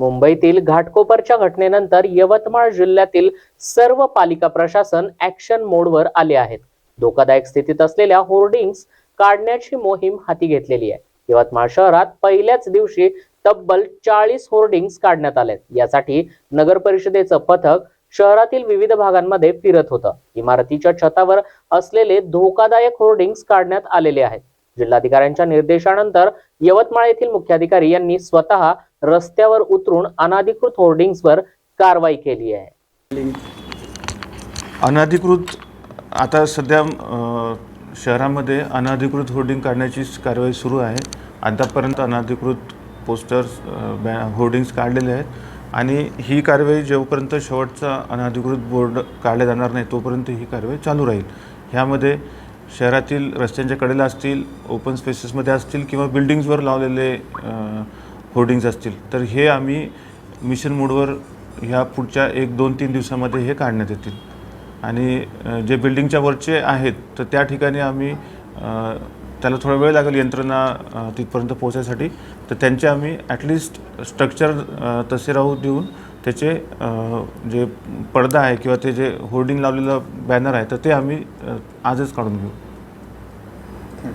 मुंबईतील घाटकोपरच्या घटनेनंतर यवतमाळ जिल्ह्यातील सर्व पालिका प्रशासन ऍक्शन मोडवर आले आहेत. धोकादायक स्थितीत असलेल्या होर्डिंग्स काढण्याची मोहीम हाती घेतलेली आहे. यवतमाळ शहरात पहिल्याच दिवशी तब्बल चाळीस होर्डिंग्स काढण्यात आलेत यासाठी नगर परिषदेचं पथक शहरातील विविध भागांमध्ये फिरत होतं. इमारतीच्या छतावर असलेले धोकादायक होर्डिंग्स काढण्यात आलेले आहेत. जिल्हाधिकाऱ्यांच्या निर्देशानंतर यवतमाळ येथील मुख्याधिकारी यांनी स्वतः रस्त्यावर उतरून अनाधिकृत होर्डिंग्सवर कारवाई केली आहे. अनाधिकृत आता सध्या शहरामध्ये अनाधिकृत होर्डिंग काढण्याची कारवाई सुरू आहे. आतापर्यंत अनाधिकृत पोस्टर्स बॅ होर्डिंग्स काढलेले आहेत आणि ही कारवाई जेव्हापर्यंत शेवटचा अनाधिकृत बोर्ड काढला जाणार नाही तोपर्यंत ही कारवाई चालू राहील. ह्यामध्ये शहरातील रस्त्यांच्या कडेला असतील ओपन स्पेसेसमध्ये असतील किंवा बिल्डिंग्सवर लावलेले होर्डिंग्स असतील. तर हे आम्ही मिशन मोडवर ह्या पुढच्या एक दोन तीन दिवसामध्ये हे काढण्यात येतील. आणि जे बिल्डिंगच्या वरचे आहेत तर त्या ठिकाणी आम्ही त्याला थोडा वेळ लागेल यंत्रणा तिथपर्यंत पोहोचायसाठी. तर त्यांचे आम्ही ॲटलिस्ट स्ट्रक्चर तसे राहू देऊन त्याचे जे पडदा आहे किंवा ते जे होर्डिंग लावलेलं बॅनर आहे तर ते आम्ही आजच काढून घेऊ.